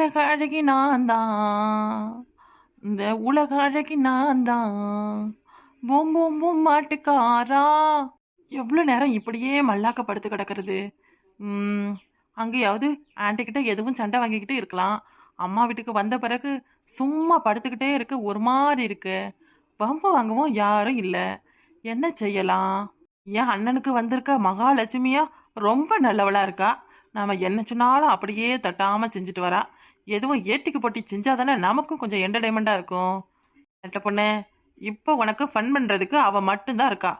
உலக அழகி நான் தான். இந்த உலக அழகி நான் தான். பொம் பொம் பொம் மாட்டுக்காரா. எவ்வளோ நேரம் இப்படியே மல்லாக்க படுத்து கிடக்கிறது அங்கேயாவது ஆண்டிக்கிட்ட எதுவும் சண்டை வாங்கிக்கிட்டு இருக்கலாம். அம்மா வீட்டுக்கு வந்த பிறகு சும்மா படுத்துக்கிட்டே இருக்கு ஒரு மாதிரி இருக்கு. பம்பு வாங்கவும் யாரும் இல்லை. என்ன செய்யலாம்? என் அண்ணனுக்கு வந்திருக்க மகாலட்சுமியா ரொம்ப நல்லவளாக இருக்கா? நாம் என்ன சொன்னாலும் அப்படியே தட்டாமல் செஞ்சுட்டு வரா. எதுவும் ஏட்டிக்கு போட்டி செஞ்சாதானே நமக்கும் கொஞ்சம் என்டர்டைன்மெண்டா இருக்கும். நெட்ட பொண்ணு இப்போ உனக்கு ஃபன் பண்றதுக்கு அவ மட்டும்தான் இருக்கா.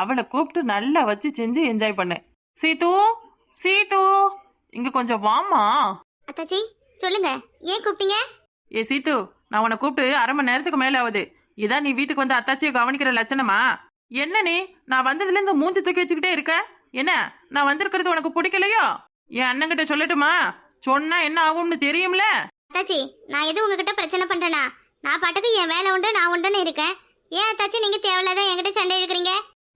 அவளை கூப்பிட்டு நல்லா வச்சு செஞ்சு என்ஜாய் பண்ணு. சீது சீது இங்க கொஞ்சம் வாமா அத்தாச்சி சொல்லுங்க ஏன் கூப்பிட்டீங்க? ஏ சீத்து நான் உன்னை கூப்பிட்டு அரை மணி நேரத்துக்கு மேல ஆகுது. இதான் நீ வீட்டுக்கு வந்து அத்தாச்சியை கவனிக்கிற லட்சணமா? என்ன நீ? நான் வந்ததுல இருந்து மூஞ்சி தூக்கி வச்சுக்கிட்டே இருக்க? என்ன? நான் வந்திருக்கிறது உனக்கு பிடிக்கலையோ? என் அண்ணன்கிட்ட சொல்லட்டுமா? சொன்னா என்ன ஆகும்னு தெரியும்ல? அத்தாச்சி நான் எதுவும் உங்ககிட்ட பிரச்சனை பண்றேனா? நான் பாட்டுக்கு என் வேலை உண்டு நான் உண்டுன்னு இருக்கேன். ஏன் அத்தாச்சி நீங்க தேவையில்லாத என்கிட்ட சண்டை இழுக்கிறீங்க?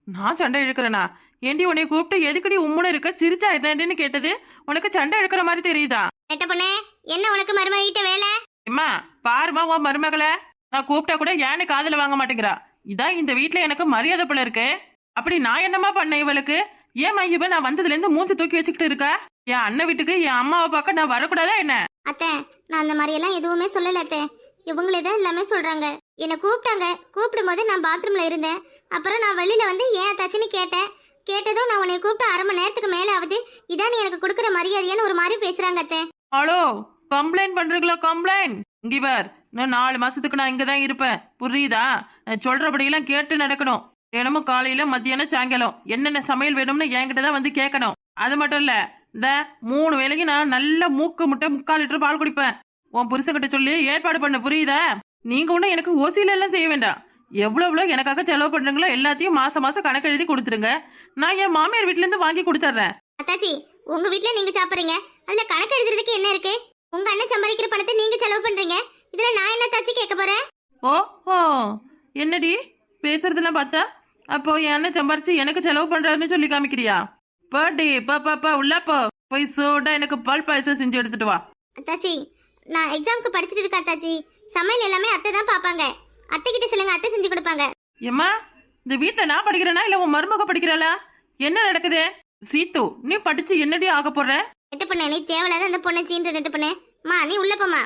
நான் சண்டை இழுக்கிறேனா? ஏண்டி உன்னை கூப்பிட்டு எதுக்குடி உம்முன்னு இருக்க? சிரிச்சா என்னன்னு கேட்டது? உனக்கு சண்டை இழுக்கிற மாதிரி தெரியுதா? நெட்ட பொண்ணு என்ன உனக்கு மருமகிட்ட வேலை? அம்மா பாருமா உன் மருமகளை. நான் கூப்பிட்டா கூட ஏன்னு காதுல வாங்க மாட்டேங்கிறா. இதான் இந்த வீட்ல எனக்கு மரியாதை போல இருக்கு. அப்படி நான் என்னம்மா பண்ணேன் இவளுக்கு? ஏன் இவ நான் வந்ததுல இருந்து மூஞ்சி தூக்கி வச்சுக்கிட்டு இருக்கா? என் அண்ணன் வீட்டுக்கு என் அம்மாவை பார்க்க நான் வரக்கூடாதா என்ன? அத்தை நான் அந்த மாதிரி எல்லாம் எதுவுமே சொல்லல அத்தை. இவங்களே தான் எல்லாமே சொல்றாங்க. என்னை கூப்பிட்டாங்க. கூப்பிடும் போது நான் பாத்ரூம்ல இருந்தேன். அப்புறம் நான் வெளியில வந்து ஏன் அத்தாச்சின்னு கேட்டேன். கேட்டதும் நான் உன்னை கூப்பிட்டு அரை மணி நேரத்துக்கு மேல ஆகுது. இதான் நீ எனக்கு கொடுக்குற மரியாதையான்னு ஒரு மாதிரி பேசுறாங்க அத்தை. ஹலோ கம்ப்ளைண்ட் பண்றீங்களா கம்ப்ளைண்ட் இங்க பார் இன்னும் நாலு மாசத்துக்கு நான் இங்க தான் இருப்பேன். புரியுதா? நான் சொல்றபடியெல்லாம் கேட்டு நடக்கணும். தினமும் காலையில மத்தியானம் சாயங்காலம். என்னென்ன சமையல் வேணும்னு என்கிட்ட தான் வந்து கேட்கணும். அது மட்டும் இல்ல இந்த மூணு வேளைக்கு நான் நல்ல மூக்கு முட்டை முக்கால் லிட்டர் பால் குடிப்பேன். உன் புருஷன்கிட்ட சொல்லி ஏற்பாடு பண்ண புரியுதா? நீங்க ஒன்றும் எனக்கு ஓசியில எல்லாம் செய்ய வேண்டாம். எவ்வளவு எவ்வளவு எனக்காக செலவு பண்றீங்களோ எல்லாத்தையும் மாசம் மாசம் கணக்கு எழுதி கொடுத்துருங்க. நான் என் மாமியார் வீட்ல இருந்து வாங்கி கொடுத்துட்றேன் அத்தாச்சி உங்க வீட்ல நீங்க சாப்பிடுறீங்க. அதுல கணக்கு எழுதுறதுக்கு என்ன இருக்கு? உங்க அண்ணன் சம்பாதிக்கிற பணத்தை நீங்க செலவு பண்றீங்க. இதுல நான் என்ன தாச்சி கேட்க போறேன்? ஓ ஓ என்னடி? பேசுறதெல்லாம் பார்த்தா அப்போ என் அண்ணன் சம்பாரிச்சு எனக்கு செலவு பண்றாருன்னு சொல்லி காமிக்கிறியா? பாடி பா பா பா உள்ள போ. போய் சோடா எனக்கு பால் பாயசம் செஞ்சு எடுத்துட்டு வா. அத்தாச்சி நான் எக்ஸாம்க்கு படிச்சிட்டு இருக்கேன் அத்தாச்சி. சமையல் எல்லாமே அத்தை தான் பாப்பாங்க அத்தை கிட்ட சொல்லுங்க அத்தை செஞ்சு கொடுப்பாங்க. ஏம்மா இந்த வீட்ல நான் படிக்கிறேனா இல்ல உன் மருமக படிக்கிறாளா? என்ன நடக்குது? சீத்து நீ படிச்சு என்னடி ஆக போற? நெட்டு பண்ண நீ தேவையில்லாத அந்த பொண்ணை சீன்ற நெட்டு பண்ணு. மா நீ உள்ள போமா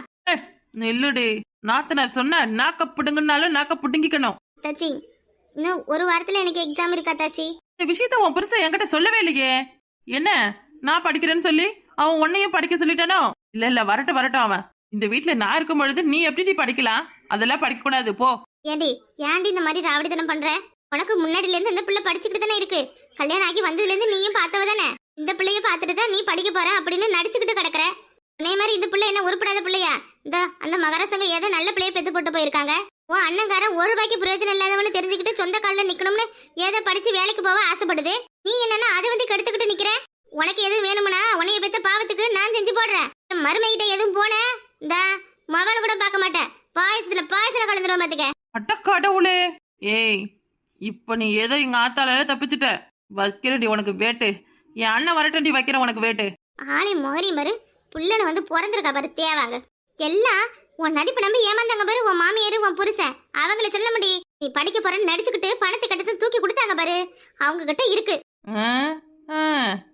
நெல்லுடி. நாத்தனார் சொன்ன நாக்க புடுங்கனாலும் நாக்க புடுங்கிக்கணும். அத்தாச்சி இன்னும் ஒரு வாரத்துல எனக்கு எக்ஸாம் இருக்கு அத்தாச்சி. இந்த விஷயத்த உன் புருஷன் என்கிட்ட சொல்லவே இல்லையே. என்ன? நான் படிக்கிறேன்னு சொல்லி அவன் உன்னையும் படிக்க சொல்லிட்டானோ? இல்ல இல்ல வரட்டும் வரட்டும் அவன். இந்த வீட்ல நான் இருக்கும் பொழுது நீ எப்படி படிக்கலாம்? அதெல்லாம் படிக்க கூடாது போ. ஏண்டி ஏண்டி இந்த மாதிரி ராவடித்தனம் பண்ற? உனக்கு முன்னாடில இருந்து இந்த பிள்ளை படிச்சுக்கிட்டு தானே இருக்கு. கல்யாணம் ஆகி வந்ததுல இருந்து நீயும் பார்த்தவ தானே? இந்த பிள்ளைய பார்த்துட்டு தான் நீ படிக்க போற அப்படின்னு நடிச்சுக்கிட்டு கிடக்குற. அதே மாதிரி இந்த பிள்ளை என்ன உருப்படாத பிள்ளையா? இந்த அந்த மகரசங்க ஏதோ நல்ல பிள்ளைய பெத்து போட்டு போயிருக்காங்க. உன் அண்ணங்காரன் ஒரு ரூபாய்க்கு பிரயோஜனம் இல்லாதவனு தெரிஞ்சுக்கிட்டு சொந்த காலில் நிக்கணும்னு ஏதோ படிச்சு வேலைக்கு போக ஆசைப்படுது. நீ என்னன்னா அதை வந்து கெடுத்துக்கிட்டு நிக்கிற? உனக்கு எதுவும் வேணும்னா உன்னைய பெத்த பாவத்துக்கு நான் செஞ்சு போடுறேன். மருமைகிட்ட எதுவும் போன? இந்த மவனு கூட பார்க்க மாட்டேன். பாயசத்துல பாயசத்துல கலந்துருவோம் பாத்துக்க. அட்ட கடவுளே. ஏய் இப்ப நீ ஏதோ எங்க ஆத்தால தப்பிச்சுட்ட. வைக்கிறடி உனக்கு வேட்டு. என் அண்ணன் வரட்டண்டி வைக்கிறேன் உனக்கு வேட்டு. ஆளி மோரி பாரு புள்ளன வந்து பிறந்திருக்கா பாரு தேவாங்க எல்லாம் உன் நடிப்பு நம்பி ஏமாந்தாங்க பாரு உன் மாமியார் உன் புருஷன். அவங்கள சொல்ல முடி நீ படிக்க போறேன்னு நடிச்சுக்கிட்டு பணத்தை கட்டத்து தூக்கி கொடுத்தாங்க பாரு. அவங்க கிட்ட இருக்கு. ஆ,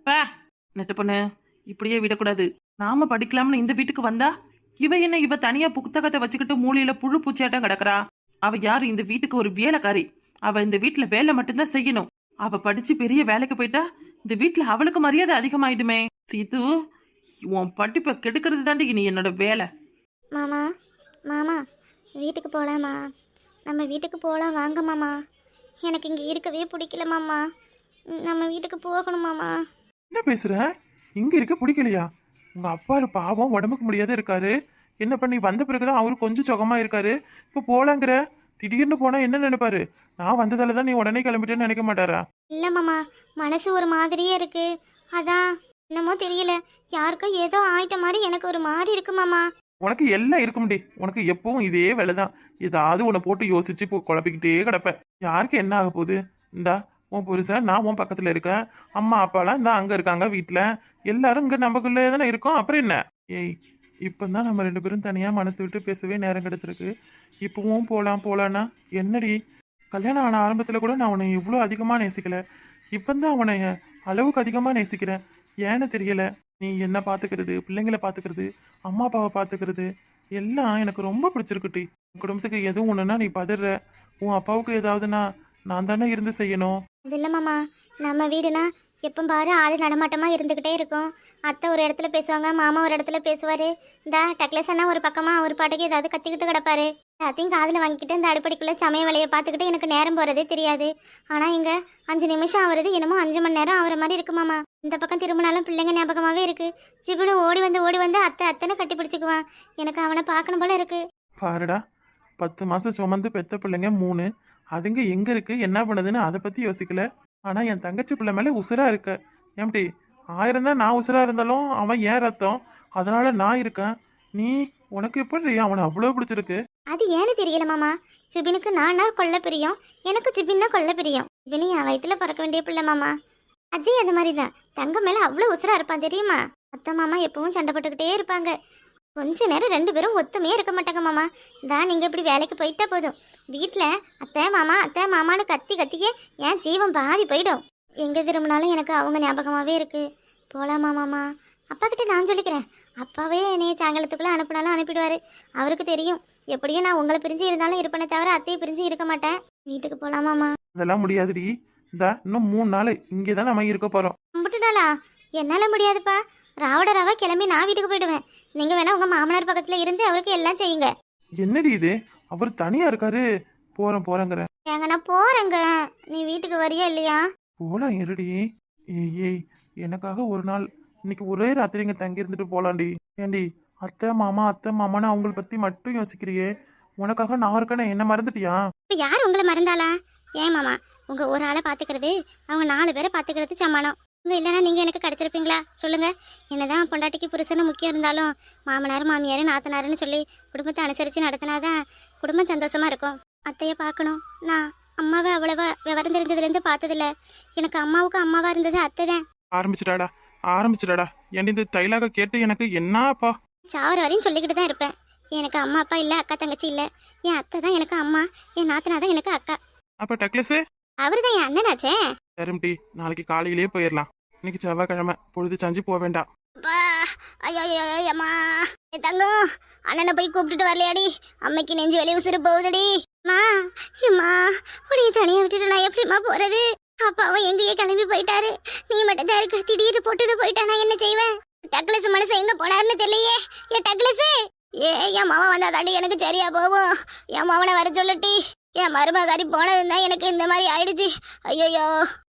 ஆ, நெட்ட பொண்ணு இப்படியே விடக்கூடாது. நாம படிக்கலாம்னு இந்த வீட்டுக்கு வந்தா இவ என்ன இவ தனியா புத்தகத்தை வச்சுக்கிட்டு மூலையில புழு பூச்சியாட்டம் கிடக்குறா? அவ யாரு? இந்த வீட்டுக்கு ஒரு வேலைக்காரி. அவ இந்த வீட்டுல வேலை மட்டும்தான் செய்யணும். அவ படிச்சு பெரிய வேலைக்கு போயிட்டா இந்த வீட்டுல அவளுக்கு மரியாதை அதிகமாயிடுமே. சீத்து உன் படிப்பை கெடுக்கிறது தாண்டி இனி என்னோட வேலை. மாமா மாமா வீட்டுக்கு போலாமா நம்ம வீட்டுக்கு போலாம் வாங்க மாமா. எனக்கு இங்க இருக்கவே பிடிக்கல மாமா. நம்ம வீட்டுக்கு போகணும் மாமா. என்ன பேசுற? இங்க இருக்க பிடிக்கலையா? உங்க அப்பா பாவம் உடம்புக்கு முடியாத இருக்காரு. என்ன பண்ணி வந்த பிறகுதான் அவரு கொஞ்சம் சுகமா இருக்காரு. இப்ப போலாங்கிற? திடீர்னு போனா என்ன நினைப்பாரு? நான் வந்ததால தான் நீ உடனே கிளம்பிட்டேன்னு நினைக்க மாட்டாரா? இல்ல மாமா. மனசு ஒரு மாதிரியே இருக்கு. அதான் என்னமோ தெரியல. யாருக்கோ ஏதோ ஆயிட்ட மாதிரி எனக்கு ஒரு மாதிரி இருக்கு மாமா. உனக்கு எல்லாம் இருக்கும்டி உனக்கு எப்பவும் இதே வேலை தான் ஏதாவது உன்னை போட்டு யோசிச்சு குழப்பிக்கிட்டே கிடப்ப. யாருக்கு என்ன ஆக போகுது? இந்தா உன் புருஷன் நான் உன் பக்கத்துல இருக்கேன். அம்மா அப்பாலாம் இந்த அங்க இருக்காங்க வீட்டில் எல்லாரும் இங்க நமக்குள்ளே தானே இருக்கோம். அப்புறம் என்ன? ஏய் இப்போ தான் நம்ம ரெண்டு பேரும் தனியாக மனசு விட்டு பேசவே நேரம் கிடச்சிருக்கு. இப்போவும் போகலாம் போகலான்னா என்னடி? கல்யாணம் ஆன ஆரம்பத்தில் கூட நான் உன்னை இவ்வளோ அதிகமாக நேசிக்கல. இப்போ தான் அவனை அளவுக்கு அதிகமாக நேசிக்கிறேன். ஏன்னு தெரியல. நீ என்ன பார்த்துக்கிறது பிள்ளைங்களை பார்த்துக்கிறது அம்மா அப்பாவை பார்த்துக்கிறது எல்லாம் எனக்கு ரொம்ப பிடிச்சிருக்குட்டி உன் குடும்பத்துக்கு எதுவும் ஒன்றுனா நீ பதற. உன் அப்பாவுக்கு ஏதாவதுனா நான் தானே இருந்து செய்யணும். அது இல்லை மாமா. நம்ம வீடுனா எப்போ பாரு ஆள் நடமாட்டமாக இருந்துக்கிட்டே இருக்கும். அத்தை ஒரு இடத்துல பேசுவாங்க மாமா ஒரு இடத்துல பேசுவார். இந்த டக்லஸ் அண்ணா ஒரு பக்கமாக ஒரு பாட்டுக்கு ஏதாவது கத்திக்கிட்டு கிடப்பாரு. எல்லாத்தையும் காதில் வாங்கிக்கிட்டு இந்த அடுப்படிக்குள்ளே சமய வேலையை பார்த்துக்கிட்டு எனக்கு நேரம் போகிறதே தெரியாது. ஆனால் இங்கே அஞ்சு நிமிஷம் ஆகுறது என்னமோ அஞ்சு மணி நேரம் ஆகிற மாதிரி இருக்குமாமா இந்த பக்கம் திரும்பினாலும் பிள்ளைங்க ஞாபகமாகவே இருக்கு. ஜிபுனு ஓடி வந்து ஓடி வந்து அத்தை அத்தனை கட்டி பிடிச்சிக்குவான். எனக்கு அவனை பார்க்கணும் போல இருக்கு. பாருடா பத்து மாதம் சுமந்து பெத்த பிள்ளைங்க மூணு. அதுங்க எங்கே இருக்கு என்ன பண்ணுதுன்னு அதை பற்றி யோசிக்கல. ஆனால் என் தங்கச்சி பிள்ளை மேலே உசுரா இருக்க. ஏம்டி ஆயிரம் தான் நான் உசுரா இருந்தாலும் அவன் ஏன் ரத்தம்? அதனால நான் இருக்கேன். நீ உனக்கு எப்படி அவனை அவ்வளோ பிடிச்சிருக்கு. அது ஏன்னு தெரியல மாமா. சிபினுக்கு நானா கொல்ல பிரியம். எனக்கு சிபின்னா கொல்ல பிரியம். சிபினி என் வயிற்றுல பிறக்க வேண்டிய பிள்ளை மாமா. அஜய் அது மாதிரி தான் தங்க மேல அவ்வளோ உசுரா இருப்பான் தெரியுமா? அத்தை மாமா எப்பவும் சண்டை போட்டுக்கிட்டே இருப்பாங்க. கொஞ்ச நேரம் ரெண்டு பேரும் ஒத்துமையே இருக்க மாட்டாங்க மாமா. தான் நீங்க இப்படி வேலைக்கு போயிட்டா போதும். வீட்டில் அத்தை மாமா அத்தை மாமான்னு கத்தி கத்தியே என் ஜீவன் பாதி போயிடும். எங்க திரும்பினாலும் எனக்கு அவங்க ஞாபகமாவே இருக்கு. போலாமா மாமா? அப்பா கிட்ட நான் சொல்லிக்கிறேன். அப்பாவே என்னைய சாயங்காலத்துக்குள்ள அனுப்பினாலும் அனுப்பிடுவாரு. அவருக்கு தெரியும். எப்படியும் நான் உங்களை பிரிஞ்சு இருந்தாலும் இருப்பேனே தவிர அத்தையை பிரிஞ்சு இருக்க மாட்டேன். வீட்டுக்கு போலாமாமா அதெல்லாம் முடியாதுடி. இந்த இன்னும் மூணு நாள் இங்கே தான் நம்ம இருக்க போகிறோம் கும்பிட்டுடாளா என்னால முடியாதுப்பா. ராவட ராவா கிளம்பி நான் வீட்டுக்கு போயிடுவேன். நீங்க வேணா உங்க மாமனார் பக்கத்துல இருந்து அவருக்கு எல்லாம் செய்யுங்க. என்னடி இது? அவர் தனியாக இருக்காரு. போகிறேன் போகிறேங்கிற ஏங்க நான் போறேங்க. நீ வீட்டுக்கு வரியா இல்லையா? போலாம் இருடி. ஏய் ஏய் எனக்காக ஒரு நாள் இன்னைக்கு ஒரே ராத்திரி இங்கே தங்கி இருந்துட்டு போலாம்டி ஏண்டி அத்தை மாமா அத்தை மாமான்னு அவங்கள பற்றி மட்டும் யோசிக்கிறியே. உனக்காக நான் இருக்கேன்னு என்ன மறந்துட்டியா? இப்போ யார் உங்களை மறந்தாளா? ஏன் மாமா உங்க ஒரு ஆளை பாத்துக்கிறது அவங்க நாலு பேரை பாத்துக்கிறது சமானம். உங்க இல்லைன்னா நீங்க எனக்கு கிடைச்சிருப்பீங்களா? சொல்லுங்க. என்னதான் பொண்டாட்டிக்கு புருஷனு முக்கியம் இருந்தாலும் மாமனார் மாமியார் நாத்தனாருன்னு சொல்லி குடும்பத்தை அனுசரித்து நடத்தினாதான் குடும்பம் சந்தோஷமா இருக்கும். அத்தையை பார்க்கணும். நான் அம்மாவை அவ்வளவா விவரம் தெரிஞ்சதுலேருந்து பார்த்ததில்ல. எனக்கு அம்மாவுக்கு அம்மாவா இருந்தது அத்தை தான் ஆரம்பிச்சிட்டாடா ஆரம்பிச்சிட்டாடா. ஏண்டி இந்த தைலாக கேட்டு எனக்கு என்னப்பா? சாவர வரையும் சொல்லிக்கிட்டு தான் இருப்பேன். எனக்கு அம்மா அப்பா இல்லை அக்கா தங்கச்சி இல்லை. என் அத்தை தான் எனக்கு அம்மா என் நாத்தனா தான் எனக்கு அக்கா. அப்போ டக்லஸு அவர் தான் என் அண்ணனாச்சே? சரிம்டி நாளைக்கு காலையிலேயே போயிடலாம் இன்னைக்கு செவ்வாய்க்கிழமை பொழுது சாஞ்சு போக வேண்டாம். ஐயோ ஐயோ அம்மா. என் தங்கம் அண்ணனை போய் கூப்பிட்டுட்டு வரலையாடி? அம்மைக்கு நெஞ்சு வெளியே உசுறு போகுதுடி. அம்மா அம்மா உடைய தனியா விட்டுட்டு நான் எப்படிம்மா போறது? அப்பாவும் எங்கேயே கிளம்பி போயிட்டாரு. நீ மட்டும் தான் இருக்க திடீர்னு போட்டுட்டு போயிட்டா நான் என்ன செய்வேன்? டக்லஸ் மனசு எங்க போனாருன்னு தெரியலையே. ஏன் டக்லஸ் ஏ என் மாமா வந்தா தாண்டி எனக்கு சரியா போகும். என் மாமனை வர சொல்லட்டி. என் மருமகாரி போனதுன்னா எனக்கு இந்த மாதிரி ஆயிடுச்சு. ஐயோ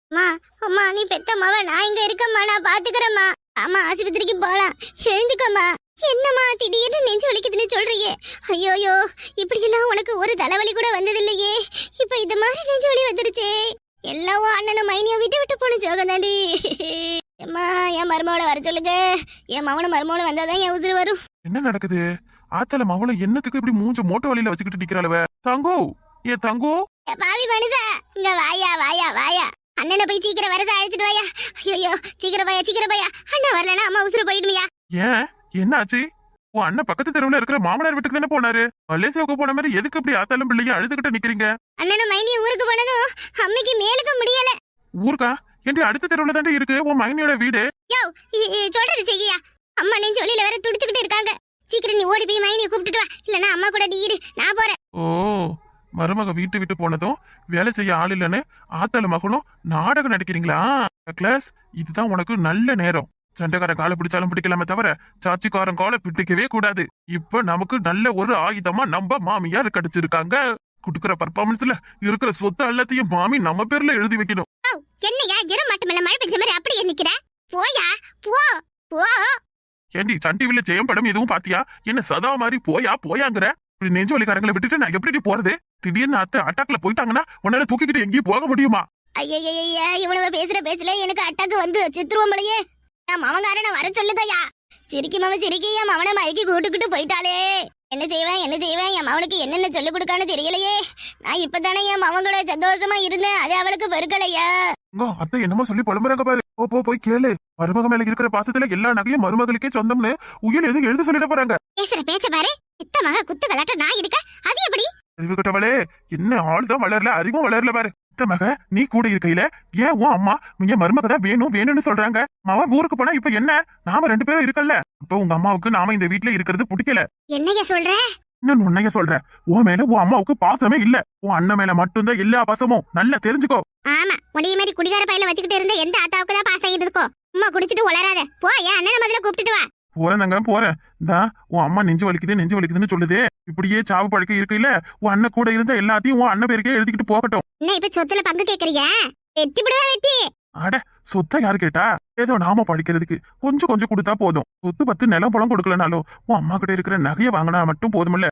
அம்மா அம்மா நீ பெத்த மாவ நான் இங்க இருக்கம்மா நான் பாத்துக்கிறேம்மா. ஆமா ஆஸ்பத்திரிக்கு போலாம். எழுந்துக்கம்மா. என்னம்மா திடீர்னு நெஞ்சு வலிக்குதுன்னு சொல்றியே ஐயோயோ இப்படி எல்லாம் உனக்கு ஒரு தலைவலி கூட வந்தது இல்லையே இப்ப இந்த மாதிரி நெஞ்சு வலி வந்துருச்சே எல்லாம் உன் அண்ணனும் மைனியை விட்டு விட்டு போன ஜோகம் தாண்டி. அம்மா என் மருமவளை வர சொல்லுங்க. என் மவன மருமவளை வந்தாதான் என் உதிர் வரும். என்ன நடக்குது? ஆத்தல மவளை என்னத்துக்கு இப்படி மூஞ்ச மோட்டோ வழியில வச்சுக்கிட்டு நிக்கிறாளவ? தங்கோ ஏ தங்கோ? பாவி மனுஷா இங்க வாயா வாயா வாயா. அண்ணனை போய் சீக்கிரம் வரத அழைச்சிட்டு வாயா. ஐயோ சீக்கிரம் வாயா சீக்கிரம் வாயா அண்ணன் வரலன்னா அம்மா உசுறு போயிடுமியா. ஏன்? என்னாச்சு? உன் அண்ணன் பக்கத்து தெருவுல இருக்கிற மாமனார் வீட்டுக்கு தானே போனாரு? மலேசியாவுக்கு போன மாதிரி எதுக்கு இப்படி ஆத்தாலும் பிள்ளைங்க அழுதுகிட்டு நிக்கிறீங்க? அண்ணனும் மைனி ஊருக்கு போனதும் அம்மைக்கு மேலுக்கு முடியல. ஊருக்கா? ஏண்டி அடுத்த தெருவுல தானே இருக்கு? உன் மைனியோட வீடு? யோ சொல்றது செய்யா? அம்மா நெஞ்சு வழியில வேற துடிச்சுக்கிட்டு இருக்காங்க. சீக்கிரம் நீ ஓடி போய் மைனியை கூப்பிட்டுட்டு வா. இல்லனா அம்மா கூட நீ இரு. நான் போறேன். ஓ மருமக வீட்டு விட்டு போனதும் வேலை செய்ய ஆள் இல்லைன்னு ஆத்தாளு மகனும் நாடகம் நடிக்கிறீங்களா? கிளாஸ் இதுதான் உனக்கு நல்ல நேரம். சண்டைக்காரன் காலை பிடிச்சாலும் பிடிக்கலாமே தவிர சாட்சிக்காரன் காலை பிடிக்கவே கூடாது. இப்ப நமக்கு நல்ல ஒரு ஆயுதமா நம்ம மாமியார் கிடைச்சிருக்காங்க. குடுக்கிற பர்ஃபார்மன்ஸ்ல இருக்கிற சொத்து எல்லாத்தையும் மாமி நம்ம பேர்ல எழுதி வைக்கணும். என்னையா? இரு மட்டுமில்ல மழை பெஞ்ச மாதிரி அப்படியே நிக்கிற போயா? போ. போ. ஏண்டி சன் டிவில ஜெயம் படம் எதுவும் பாத்தியா? என்ன சதா மாதிரி போயா போயாங்கிற? இப்படி நெஞ்சு வலிக்காரங்களை விட்டுட்டு நான் எப்படி போறது? திடீர்னு அத்தை அட்டாக்ல போயிட்டாங்கன்னா உன்னால தூக்கிக்கிட்டு எங்கேயும் போக முடியுமா? ஐயய்யா இவனவ பேசுற பேச்சுல எனக்கு அட்டாக்கு வந்து சித்துருவோம் என் மவங்காரனை வர சொல்லுதையா. சிரிக்கி மாம சிரிக்கி. என் மவனை மயக்கி கூட்டுக்கிட்டு போயிட்டாளே. என்ன செய்வேன் என்ன செய்வேன்? என் மவனுக்கு என்னென்ன சொல்லிக் கொடுக்கான்னு தெரியலையே. நான் இப்பதானே என் மவன் கூட சந்தோஷமா இருந்தேன். அது அவளுக்கு வெறுக்கலையா. அத்தை என்னமோ சொல்லி புலம்புறாங்க பாரு. போ போ போய் கேளு. மருமக மேல இருக்கிற பாசத்துல எல்லா நகையும் மருமகளுக்கே சொந்தம்னு உயிர் எதுவும் எழுத சொல்லிட போறாங்க. பேசுற பேச்ச பாரு. எத்த மக குத்து கலாட்ட நான் இருக்க அது எப்படி? அறிவு கட்டவளே என்ன ஆள் தான் வளரல அறிவும் வளரல பாரு. மக நீ கூட இருக்கையில ஏன் உன் அம்மா என் மருமக தான் வேணும் வேணும்னு சொல்றாங்க? அவன் ஊருக்கு போனா இப்ப என்ன? நாம ரெண்டு பேரும் இருக்கல்ல. இப்ப உங்க அம்மாவுக்கு நாம இந்த வீட்ல இருக்கிறது பிடிக்கல. என்னைய சொல்ற? இன்னும் உன்னைய சொல்றேன். உன் மேல உன் அம்மாவுக்கு பாசமே இல்ல. உன் அண்ணன் மேல மட்டும்தான் எல்லா பாசமும். நல்லா தெரிஞ்சுக்கோ. ஆமா. உடைய மாதிரி குடிகார பையில வச்சுக்கிட்டு இருந்த எந்த ஆத்தாவுக்கு தான் ஆகிட்டு இருக்கோ அம்மா குடிச்சிட்டு உளராத போ என் அண்ணனை முதல்ல கூப்பிட்டுட்டு வா. போறேன் போறேன். இந்தா உன் அம்மா நெஞ்சு வலிக்குது நெஞ்சு வலிக்குதுன்னு சொல்லுது. இப்படியே சாவு பழக்கம் இருக்கையில உன் அண்ணன் கூட இருந்த எல்லாத்தையும் உன் அண்ணன் பேருக்கே எழுதிக்கிட்டு போகட்டும். என்ன இப்ப சொத்துல பங்கு கேக்குறீங்க? வெட்டி விடுவா வெட்டி. அட சொத்தை யாரு கேட்டா? ஏதோ நாம படிக்கிறதுக்கு. கொஞ்சம் கொஞ்சம் கொடுத்தா போதும். சொத்து பத்து நிலம் பழம் கொடுக்கலனாலும் உன் அம்மா கிட்ட இருக்கிற நகையை வாங்கினா மட்டும் போதுமில்ல.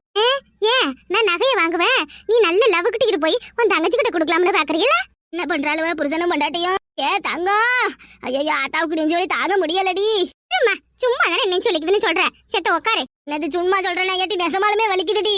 ஏன்? நான் நகையை வாங்குவேன். நீ நல்ல லவ் கிட்டிக்கிட்டு போய் உன் தங்கச்சி கிட்ட கொடுக்கலாம்னு பாக்குறீங்களா? என்ன பண்றாளுவ? புருஷனும் பொண்டாட்டியும்? ஏ தங்கம் ஐயோ ஆத்தாவுக்கு நெஞ்சு வலி தாங்க முடியலடி. சும்மா சும்மா தானே நெஞ்சு வலிக்குதுன்னு சொல்றேன் செத்த உட்காரு என்னது சும்மா சொல்றேன்னா ஏட்டி நெசமாலுமே வலிக்குதுடி.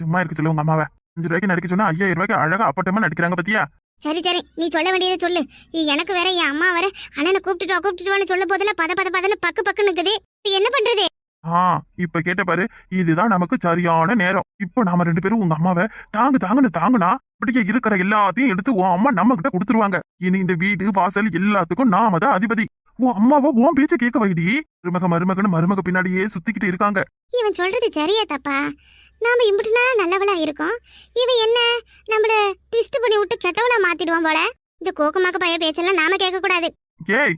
சும்மா இருக்கு சொல்லு உங்க அம்மாவை. அஞ்சு ரூபாய்க்கு நடிக்க சொன்னா ஐயாயிரம் ரூபாய்க்கு அழகா அப்பட்டமா நடிக்கிறாங்க பத்தியா? சரி சரி நீ சொல்ல வேண்டியதை சொல்லு. நீ எனக்கு வேற என் அம்மா வேற அண்ணனை கூப்பிட்டுட்டு கூப்பிட்டுட்டு சொல்ல போதுல பத பத பதன்னு பக்கு பக்கு நிக்குது இப்ப என்ன பண்றது? ஆ இப்ப கேட்ட பாரு இதுதான் நமக்கு சரியான நேரம். இப்போ நாம ரெண்டு பேரும் உங்க அம்மாவை தாங்கு தாங்குன்னு தாங்குனா அப்படியே இருக்கிற எல்லாத்தையும் எடுத்து உன் அம்மா நம்ம கிட்ட கொடுத்துருவாங்க. இனி இந்த வீடு வாசல் எல்லாத்துக்கும் நாம தான் அதிபதி. உன் அம்மாவை உன் பேச்ச கேட்க வைடி. மருமக மருமகன்னு மருமக பின்னாடியே சுத்திக்கிட்டு இருக்காங்க. இவன் சொல்றது சரியா தப்பா? நாம இம்புட்டுனா நல்லவளா இருக்கோம். இவன் என்ன நம்மள ட்விஸ்ட் பண்ணி விட்டு கெட்டவளா மாத்திடுவான் போல? இந்த கோக்குமாக்கு பைய பேச்செல்லாம் நாம கேட்க கூடாது ஏய்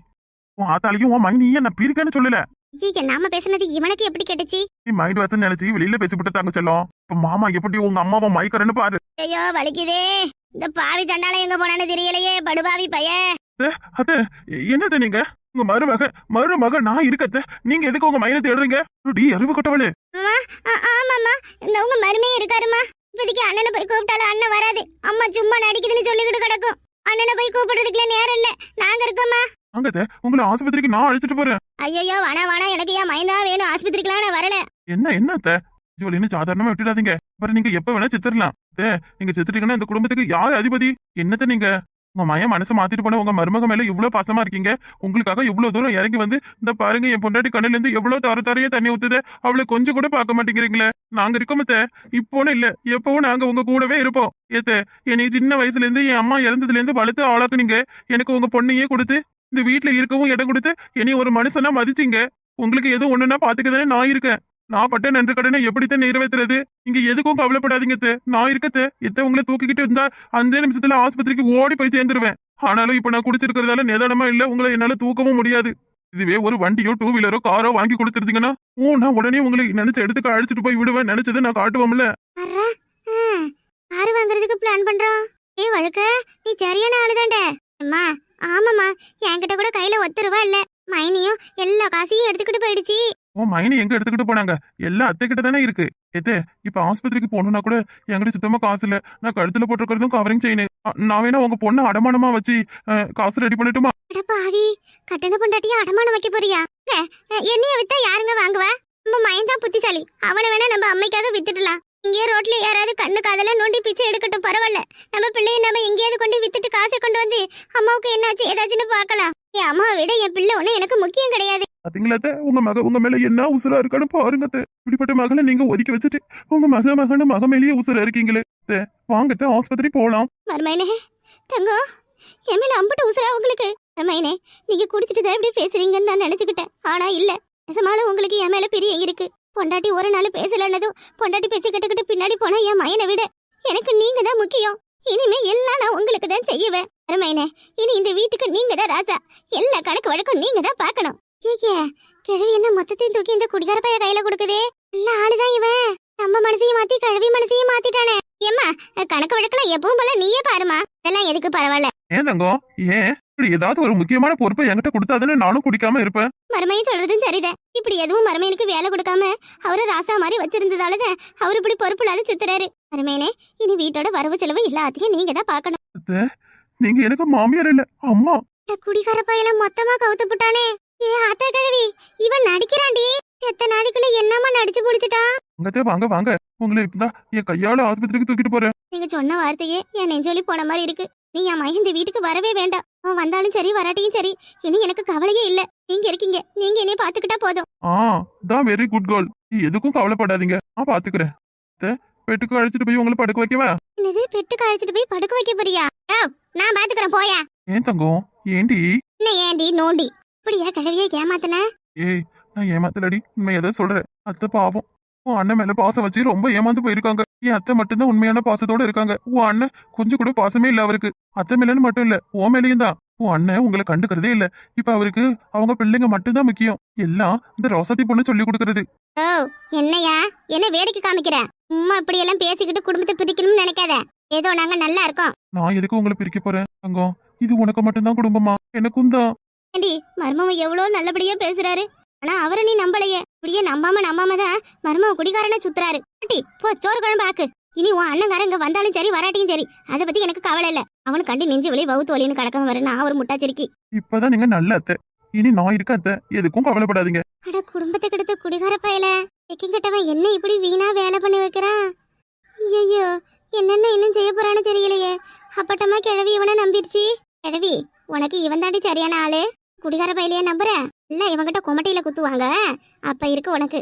உன் ஆத்தாலையும் உன் மைனியும் நான் பிரிக்கன்னு சொல்லல. ஐயே நாம பேசுனது இவனுக்கு எப்படி கேட்டுச்சு? நீ மைண்ட் வாசல் நினைச்சு வெளியில பேசிவிட்டு தாங்க செல்லும். இப்ப மாமா எப்படி உங்க அம்மாவை மயக்கறன்னு பாரு. ஐயோ வலிக்குதே. இந்த பாவி சண்டால எங்க போனான்னு தெரியலையே படுபாவி பைய. அத என்னது நீங்க? உங்க மருமக மருமக நான் இருக்கத்த நீங்க எதுக்கு உங்க மைனை தேடுறீங்க? டி அறிவு கட்டவளே. ஆமாம்மா. இந்த உங்க மருமையே இருக்காருமா இப்போதைக்கு அண்ணனை போய் கூப்பிட்டாலும் அண்ணன் வராது. அம்மா சும்மா நடிக்குதுன்னு சொல்லிக்கிட்டு கிடக்கும். அண்ணனை போய் கூப்பிடுறதுக்குள்ள நேரம் இல்ல. நாங்க இருக்கோம்மா. அங்கத்த உங்களை ஆஸ்பத்திரிக்கு நான் அழைச்சிட்டு போறேன். ஐயோ வேணா வேணா எனக்கு ஏன் மைனா வேணும்? ஆஸ்பத்திரிக்கெல்லாம் நான் வரல. என்ன என்ன அத்த ஜோலின்னு சாதாரணமா விட்டுடாதீங்க. அப்புறம் நீங்க எப்ப வேணா செத்துடலாம் அத்தை, நீங்க செத்துட்டீங்கன்னா இந்த குடும்பத்துக்கு யாரு அதிபதி? என்னத்த நீங்க? உங்க மயன் மனசை மாத்திட்டு போன உங்க மருமக மேல இவ்வளவு பாசமா இருக்கீங்க? உங்களுக்காக இவ்வளவு தூரம் இறங்கி வந்து இந்த பாருங்க என் பொண்டாட்டி கண்ணுல இருந்து எவ்வளவு தர தரையே தண்ணி ஊத்துது. அவளை கொஞ்சம் கூட பார்க்க மாட்டேங்கிறீங்களே. நாங்க இருக்கோம் அத்தை. இப்போன்னு இல்ல. எப்பவும் நாங்க உங்க கூடவே இருப்போம். ஏத்த என்னை சின்ன வயசுல இருந்து என் அம்மா இறந்ததுல இருந்து வளர்த்து ஆளாக்குனீங்க. எனக்கு உங்க பொண்ணையே கொடுத்து இந்த வீட்டுல இருக்கவும் இடம் கொடுத்து என்னை ஒரு மனுஷனா மதிச்சீங்க. உங்களுக்கு எதுவும் ஒண்ணுன்னா பாத்துக்கதானே நான் இருக்கேன். நான் பட்ட நன்றி கடனை எப்படித்தான் நிறைவேத்துறது? இங்க எதுக்கும் கவலைப்படாதீங்க நான் இருக்கத்த எத்த உங்களை தூக்கிக்கிட்டு இருந்தா அந்த நிமிஷத்துல ஆஸ்பத்திரிக்கு ஓடி போய் சேர்ந்துருவேன். ஆனாலும் இப்ப நான் குடிச்சிருக்கிறதால நிதானமா இல்ல உங்களை என்னால தூக்கவும் முடியாது. இதுவே ஒரு வண்டியோ டூ வீலரோ காரோ வாங்கி கொடுத்துருந்தீங்கன்னா ஓ நான் உடனே உங்களை நினைச்ச இடத்துக்கு அழைச்சிட்டு போய் விடுவேன். நினைச்சதை நான் காட்டுவோம்ல. வர்றா வாங்குறதுக்கு பிளான் பண்றோம். ஏ வழக்க நீ சரியான ஆளுதான்டா அம்மா ஆமாம்மா என்கிட்ட கூட கையில ஒத்த ரூபா இல்ல. மைனியும் எல்லா காசையும் எடுத்துக்கிட்டு போயிடுச்சு. உன் மைனை எங்க எடுத்துக்கிட்டு போனாங்க? எல்லாம் அத்தை கிட்ட தானே இருக்கு. எத்தே இப்ப ஆஸ்பத்திரிக்கு போகணும்னா கூட என்கிட்ட சுத்தமா காசு இல்ல. நான் கழுத்துல போட்டிருக்கிறதும் கவரிங் செயின் நான் வேணா உங்க பொண்ணை அடமானமா வச்சு காசு ரெடி பண்ணட்டுமா? பாவி கட்டண பொண்டாட்டியும் அடமானம் வைக்க போறியா? என்னைய வித்தா யாருங்க வாங்குவா? நம்ம மயன் தான் புத்திசாலி. அவனை வேணா நம்ம அம்மைக்காக வித்துடலாம். இங்கே ரோட்ல யாராவது கண்ணு காதல நோண்டி பிச்சை எடுக்கட்டும் பரவாயில்ல. நம்ம பிள்ளைய நம்ம எங்கேயாவது கொண்டு வித்துட்டு காசை கொண்டு வந்து அம்மாவுக்கு என்னாச்சு ஏதாச்சுன்னு பார்க்கலாம். என் அம்மாவை விட என் பிள்ளை ஒண்ணு எனக்கு முக்கியம் கிடையாது. பாத்தீங்களா அத்தை? உங்க மக உங்க மேல என்ன உசுரா இருக்கான்னு பாருங்க. இப்படிப்பட்ட மகளை நீங்க ஒதுக்கி வச்சுட்டு உங்க மக மகன மக மேலேயே உசுரா இருக்கீங்களே. அத்தை, வாங்க அத்தை, ஆஸ்பத்திரி போலாம். மருமைனே தங்கம் என் மேல அம்புட்டு உசுரா உங்களுக்கு. மருமைனே நீங்க குடிச்சிட்டு தான் இப்படி பேசுறீங்கன்னு நான் நினைச்சுக்கிட்டேன். ஆனா இல்ல நிஜமான உங்களுக்கு என் மேல பெரிய இருக்கு. பொண்டாட்டி ஒரு நாள் பேசலன்னதும் பொண்டாட்டி பேச்சு கட்டுக்கிட்டு பின்னாடி போனா என் மயனை விட. எனக்கு நீங்க தான் முக்கியம். இனிமே எல்லாம் நான் உங்களுக்கு தான் செய்வேன். அருமையனே இனி இந்த வீட்டுக்கு நீங்க தான் ராசா. எல்லா கணக்கு வழக்கம் நீங்க தான் பார்க்கணும். ஏயே கிழவி என்ன மொத்தத்தையும் தூக்கி இந்த குடிகார பைய கையில கொடுக்குதே? நல்ல ஆளுதான் இவன். நம்ம மனசையும் மாத்தி கிழவி மனசையும் மாத்திட்டானே. ஏம்மா கணக்கு வழக்கெல்லாம் எப்பவும் போல நீயே பாருமா அதெல்லாம் எதுக்கு பரவாயில்ல. ஏன் தங்கம்? ஏன்? ஏதாவது ஒரு முக்கியமான பொறுப்பை என்கிட்ட கொடுத்தாதானே நானும் குடிக்காம இருப்பேன். மருமையை சொல்றதும் சரிதான். இப்படி எதுவும் மருமையனுக்கு வேலை கொடுக்காம அவரை ராசா மாதிரி வச்சிருந்ததாலதான் அவர் இப்படி பொறுப்பு இல்லாத சித்துறாரு மருமையனே இனி வீட்டோட வரவு செலவு எல்லாத்தையும் நீங்க தான் பார்க்கணும். அத்தை, நீங்க எனக்கு மாமியார் இல்ல அம்மா. குடிகார பையல மொத்தமா கவுத்து போட்டானே ஏ ஆத்தா கிழவி இவன் நடிக்கிறான்டி. எத்த நாளைக்குள்ள என்னமா நடிச்சு புடிச்சிட்டான் அங்கத்தே வாங்க வாங்க. உங்களை இருந்தா என் கையால ஆஸ்பத்திரிக்கு தூக்கிட்டு போறேன். நீங்க சொன்ன வார்த்தையே என் நெஞ்சொலி போன மாதிரி இருக்கு. நீ என் மகன் வீட்டுக்கு வரவே வேண்டாம். அவன் வந்தாலும் சரி வராட்டியும் சரி. இனி எனக்கு கவலையே இல்ல. நீங்க இருக்கீங்க. நீங்க என்னைய பாத்துக்கிட்டா போதும். ஆ தான் வெரி குட் கேர்ள் நீ எதுக்கும் கவலைப்படாதீங்க. நான் பாத்துக்கிறேன் அத்தை, பெட்டுக்கு அழைச்சிட்டு போய் உங்களை படுக்க வைக்கவா? என்னது? பெட்டுக்கு அழைச்சிட்டு போய் படுக்க வைக்க போறியா? நான் பாத்துக்கிறேன் போயா. ஏன் தங்கம்? ஏண்டி? என்ன ஏண்டி? நோண்டி. இப்படியா கிழவிய ஏமாத்தன? ஏய் நான் ஏமாத்தலடி. உண்மை எதை சொல்றேன் அத்தை பாவம். உன் அண்ணன் மேல பாசம் வச்சு ரொம்ப ஏமாந்து போயிருக்காங்க. என் அத்தை மட்டும்தான் உண்மையான பாசத்தோட இருக்காங்க. உன் அண்ணன் கொஞ்சம் கூட பாசமே இல்ல அவருக்கு. அத்தை மேலன்னு மட்டும் இல்ல உன் மேலேயும் தான். உன் அண்ணன் உங்களை கண்டுக்கிறதே இல்ல. இப்ப அவருக்கு அவங்க பிள்ளைங்க மட்டும்தான் முக்கியம். எல்லாம் இந்த ரோசாத்தி பொண்ணு சொல்லி கொடுக்கறது. ஓ என்னையா? என்ன வேடிக்கை காமிக்கிற? சும்மா இப்படி எல்லாம் பேசிக்கிட்டு குடும்பத்தை பிரிக்கணும்னு நினைக்காத. ஏதோ நாங்க நல்லா இருக்கோம். நான் எதுக்கு உங்களை பிரிக்க போறேன் தங்கம்? இது உனக்கு மட்டும்தான் குடும்பமா? எனக்கும் தான். ஏண்டி மர்மவன் எவ்வளோ நல்லபடியா பேசுறாரு? ஆனா அவரை நீ நம்பலையே. இப்படியே நம்பாம நம்பாம தான் மர்மவன் குடிகாரனா சுத்துறாரு. ஆண்டி போ சோறு குழம்பு ஆக்கு. இனி உன் அண்ணங்காரன் இங்க வந்தாலும் சரி வராட்டியும் சரி. அதை பத்தி எனக்கு கவலை இல்ல. அவனு கண்டு நெஞ்சு வலி வவுத்து வலின்னு கிடக்க வர நான் ஒரு முட்டாச்சிருக்கி. இப்பதான் நீங்க நல்ல அத்தை. இனி நான் இருக்க அத்தை. எதுக்கும் கவலைப்படாதீங்க. அட குடும்பத்தை கெடுத்து குடிகார பயல. கெட்டவன் என்ன இப்படி வீணா வேலை பண்ணி வைக்கிறான்? ஐயோ என்னென்ன இன்னும் செய்ய போறான்னு தெரியலையே. அப்பட்டமா கிழவி இவனை நம்பிடுச்சு கிழவி உனக்கு இவன் தாண்டி சரியான ஆளு? குடிகார பையிலையே நம்புற? இல்ல இவங்கிட்ட குமட்டையில குத்துவாங்க. அப்ப இருக்கு உனக்கு.